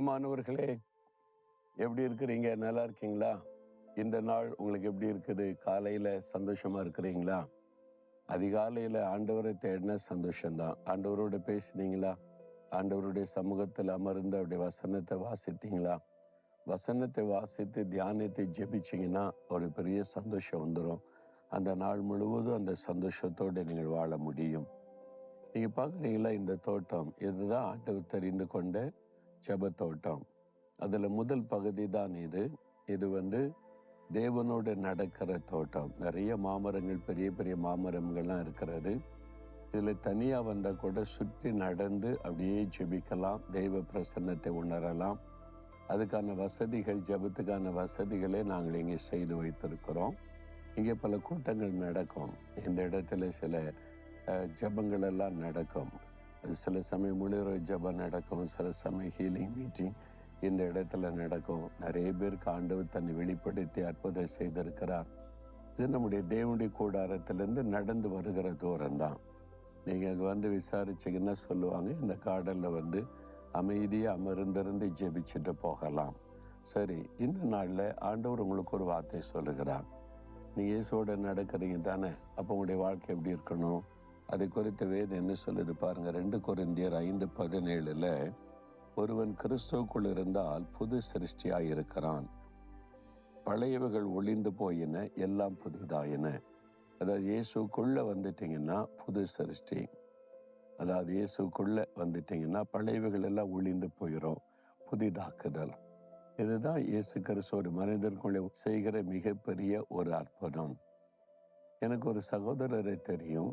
பிரியமானவர்களே எப்படி இருக்கிறீங்க? நல்லா இருக்கீங்களா? இந்த நாள் உங்களுக்கு எப்படி இருக்குது? காலையில் சந்தோஷமா இருக்கிறீங்களா? அதிகாலையில் ஆண்டவரை தேடின சந்தோஷம்தான். ஆண்டவரோட பேசுனீங்களா? ஆண்டவருடைய சமூகத்தில் அமர்ந்து அவருடைய வசனத்தை வாசித்தீங்களா? வசனத்தை வாசித்து தியானத்தை ஜெபிச்சிங்கன்னா ஒரு பெரிய சந்தோஷம் வந்துடும் அந்த நாள் முழுவதும் அந்த சந்தோஷத்தோடு நீங்கள் வாழ முடியும். நீங்கள் பார்க்குறீங்களா இந்த தோட்டம்? இதுதான் ஆண்டவர் தெரிந்து கொண்ட செபத்தோட்டம். அதில் முதல் பகுதி தான் இது. இது வந்து தேவனோடு நடக்கிற தோட்டம். நிறைய மாமரங்கள் பெரிய பெரிய மாமரங்கள்லாம் இருக்கிறது. இதில் தனியாக வந்தால் கூட சுற்றி நடந்து அப்படியே ஜெபிக்கலாம் தெய்வ பிரசன்னத்தை உணரலாம். அதுக்கான வசதிகள் ஜெபத்துக்கான வசதிகளை நாங்கள் இங்கே செய்து வைத்திருக்கிறோம். இங்கே பல கூட்டங்கள் நடக்கும். இந்த இடத்துல சில அஹ், எல்லாம் நடக்கும். சில சமயம் முழுகிற ஜபம் நடக்கும் சில சமயம் ஹீலிங் மீட்டிங் இந்த இடத்துல நடக்கும். நிறைய பேருக்கு ஆண்டவர் தன்னை வெளிப்படுத்தி அற்புதம் செய்திருக்கிறார். இது நம்முடைய தேவனுடைய கூடாரத்திலிருந்து நடந்து வருகிற தூரம் தான் நீங்கள் அங்கே வந்து விசாரிச்சிங்கன்னா சொல்லுவாங்க இந்த கார்டனில் வந்து அமைதியாக அமர்ந்திருந்து ஜெபிச்சுட்டு போகலாம். சரி இந்த நாளில் ஆண்டவர் உங்களுக்கு ஒரு வார்த்தை சொல்லுகிறார். நீங்கள் இயேசுவோட நடக்கிறீங்க தானே அப்போ உங்களுடைய வாழ்க்கை எப்படி இருக்கணும்? அதை குறித்த வேதம் என்ன சொல்லுது பாருங்க. ரெண்டு குறைந்தியர் ஐந்து பதினேழுல ஒருவன் கிறிஸ்துவுக்குள் இருந்தால் புது சிருஷ்டியாய் இருக்கிறான். பழையவைகள் ஒளிந்து போயின எல்லாம் புதிதாயின. அதாவது இயேசுக்குள்ள வந்துட்டீங்கன்னா புது சிருஷ்டி. அதாவது இயேசுக்குள்ள வந்துட்டீங்கன்னா பழையவைகள் எல்லாம் ஒளிந்து போயிடும் புதிதாக்குதல். இதுதான் இயேசு கிறிஸ்து ஒரு மனிதர்களை செய்கிற மிகப்பெரிய ஒரு அற்புதம். எனக்கு ஒரு சகோதரரை தெரியும்.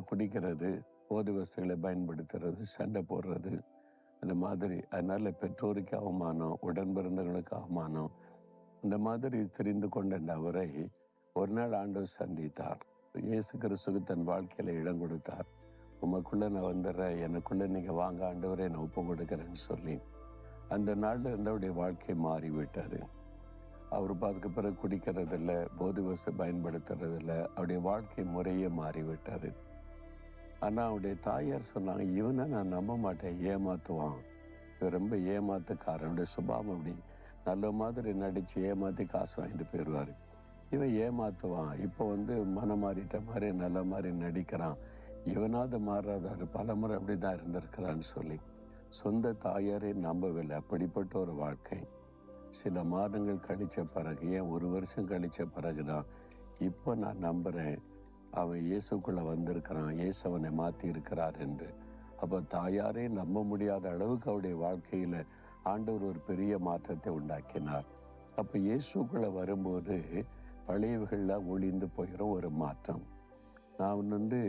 குடிக்கிறது போதை வசதிகளை பயன்படுத்துறது சண்டை போடுறது இந்த மாதிரி. அதனால பெற்றோருக்கு அவமானம் உடன் பிறந்தவர்களுக்கு அவமானம் இந்த மாதிரி தெரிந்து கொண்ட இந்த அவரை ஒரு நாள் ஆண்டவர் சந்தித்தார். இயேசு கிறிஸ்துக்கு தன் வாழ்க்கையில இடம் கொடுத்தார். உமக்குள்ள நான் வந்துடுறேன். எனக்குள்ள நீங்க வாங்க ஆண்டவரை நான் ஒப்பு கொடுக்குறேன்னு சொல்லி. அந்த நாள்ல இருந்தவருடைய வாழ்க்கை மாறிவிட்டாரு அவர் அதுக்கு பிறகு குடிக்கிறதில்ல போதை வசதி பயன்படுத்துறதில்ல அவருடைய வாழ்க்கை முறையே மாறிவிட்டார் ஆனால் அவருடைய தாயார் சொன்னாங்க இவனை நான் நம்ப மாட்டேன் ஏமாத்துவான். இவன் ரொம்ப ஏமாத்துக்காரன் அவனுடைய சுபாவம் அப்படி. நல்ல மாதிரி நடித்து ஏமாற்றி காசு வாங்கிட்டு போயிடுவாரு. இவன் ஏமாத்துவான். இப்போ வந்து மனம் மாறிட்ட மாதிரி நல்ல மாதிரி நடிக்கிறான். இவனாவது மாறாதாரு. பல முறை அப்படிதான் இருந்திருக்கிறான்னு சொல்லி. சொந்த தாயாரை நம்பவில்லை. அப்படிப்பட்ட ஒரு வாழ்க்கை. சில மாதங்கள் கழித்த பிறகு ஏன் ஒரு வருஷம் கழித்த பிறகு தான் இப்போ நான் நம்புறேன். அவன் இயேசுக்குள்ள வந்திருக்கிறான் இயேசு அவனை மாத்தி இருக்கிறார் என்று. அப்போ தாயாரே நம்ப முடியாத அளவுக்கு அவருடைய வாழ்க்கையில ஆண்டவர் ஒரு பெரிய மாற்றத்தை உண்டாக்கினார். அப்போ இயேசுக்குள்ள வரும்போது பழையவைகள்லாம் ஒளிந்து போயிடும் ஒரு மாற்றம். நான் வந்து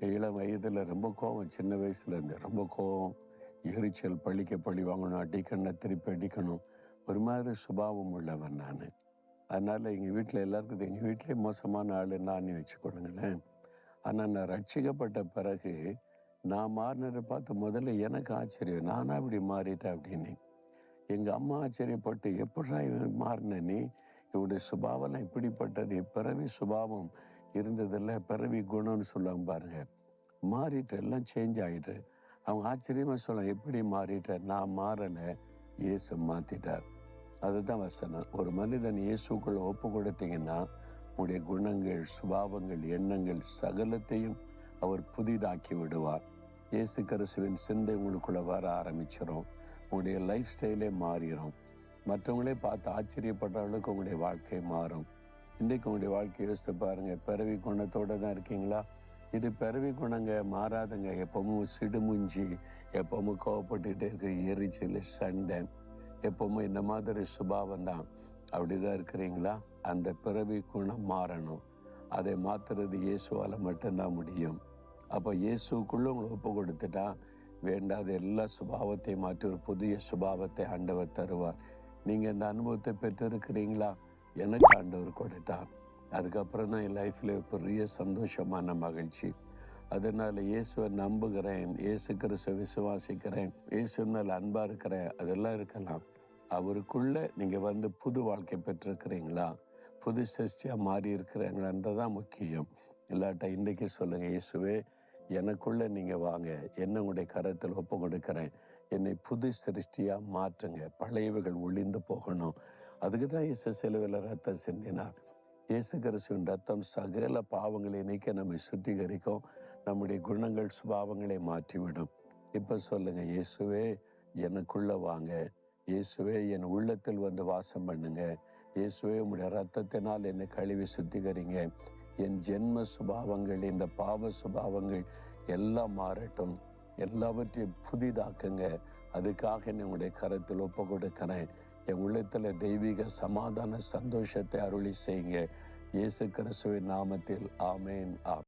இளம் வயதில் ரொம்ப கோவம் சின்ன வயசுல இருந்து ரொம்ப கோவம். எரிச்சல் பழிக்க பழி வாங்கணும் அடிக்கணும் திருப்பி அடிக்கணும். ஒரு மாதிரி சுபாவம் உள்ளவன் நான். அதனால எங்கள் வீட்டில் எல்லாருக்கும் எங்கள் வீட்டிலே மோசமான ஆள் நான் வச்சுக்கொள்ளுங்களேன். ஆனால் நான் ரட்சிக்கப்பட்ட பிறகு நான் மாறினதை பார்த்து முதல்ல எனக்கு ஆச்சரியம். நானா இப்படி மாறிட்டேன் அப்படின்னு. எங்கள் அம்மா ஆச்சரியப்பட்டு எப்படா இவன் மாறின நீ? இவனுடைய சுபாவம்லாம் இப்படிப்பட்டது. பிறவி சுபாவம் இருந்ததில்ல. பிறவி குணம்னு சொல்லுவாங்க பாருங்க. மாறிட்டு எல்லாம் சேஞ்ச் ஆகிட்டு அவங்க ஆச்சரியமாக சொல்லலாம் எப்படி மாறிட்ட? நான் மாறலை. இயேசு மாற்றிட்டார் அதுதான் வசனம். ஒரு மனிதன் இயேசுக்குள்ள ஒப்பு கொடுத்தீங்கன்னா உங்களுடைய குணங்கள் சுபாவங்கள் எண்ணங்கள் சகலத்தையும் அவர் புதிதாக்கி விடுவார். இயேசு கிறிஸ்துவின் சிந்தை உங்களுக்குள்ள வர ஆரம்பிச்சிடும் உங்களுடைய லைஃப் ஸ்டைலே மாறிடும் மற்றவங்களே பார்த்து ஆச்சரியப்படுற அளவுக்கு உங்களுடைய வாழ்க்கை மாறும். இன்றைக்கு உங்களுடைய வாழ்க்கையை யோசித்து பாருங்க பிறவி குணத்தோட தான் இருக்கீங்களா? இது பிறவி குணங்க மாறாதுங்க. எப்பவும் சிடுமுஞ்சி எப்பவும் கோவப்பட்டுக்கிட்டே இருக்க எரிச்சல் சண்டை. எப்பவுமே இந்த மாதிரி சுபாவம் தான் அப்படிதான் இருக்கிறீங்களா? அந்த பிறவி குணம் மாறணும். அதை மாத்துறது இயேசுவால் மட்டும்தான் முடியும். அப்போ இயேசுக்குள்ள உங்களை ஒப்பு கொடுத்துட்டா வேண்டாத எல்லா சுபாவத்தையும் மாற்றி ஒரு புதிய சுபாவத்தை ஆண்டவர் தருவார். நீங்கள் இந்த அனுபவத்தை பெற்றிருக்கிறீங்களா? எனக்கு ஆண்டவர் கொடுத்தார் அதுக்கப்புறம் தான் என் லைஃப்பில் பெரிய சந்தோஷமான மகிழ்ச்சி. அதனால் இயேசுவை நம்புகிறேன் இயேசு கிறிஸ்துவை விசுவாசிக்கிறேன் இயேசு மேல் அன்பாக இருக்கிறேன் அதெல்லாம் இருக்கலாம். அவருக்குள்ள நீங்க வந்து புது வாழ்க்கை பெற்றிருக்கிறீங்களா? புது சிருஷ்டியா மாறி இருக்கிறீங்களான்றதான் முக்கியம். இல்லாட்டா இன்றைக்கி சொல்லுங்க இயேசுவே எனக்குள்ள நீங்க வாங்க. என்ன உங்களுடைய கரத்தில் ஒப்பு கொடுக்குறேன் என்னை புது சிருஷ்டியாக மாற்றுங்க. பழையவைகள் ஒளிந்து போகணும். அதுக்கு தான் இயேசு சிலுவையில் ரத்தம் சிந்தினார். இயேசு கிறிஸ்துவின் ரத்தம் சகல பாவங்களை நீக்க நம்மை சுத்திகரிக்கும். நம்முடைய குணங்கள் சுபாவங்களை மாற்றிவிடும். இப்போ சொல்லுங்க இயேசுவே எனக்குள்ள வாங்க. இயேசுவே என் உள்ளத்தில் வந்து வாசம் பண்ணுங்க. இயேசுவே உங்களுடைய ரத்தத்தினால் என்னை கழுவி சுத்திகரிங்க. என் ஜென்ம சுபாவங்கள் இந்த பாவ சுபாவங்கள் எல்லாம் மாறட்டும். எல்லாவற்றையும் புதிதாக்குங்க. அதுக்காக என்னை உங்களுடைய கரத்தில் ஒப்பு கொடுக்கிறேன் என் உள்ளத்தில் தெய்வீக சமாதான சந்தோஷத்தை அருளி செய்யுங்க. இயேசு கிறிஸ்துவின் நாமத்தில் ஆமேன் ஆ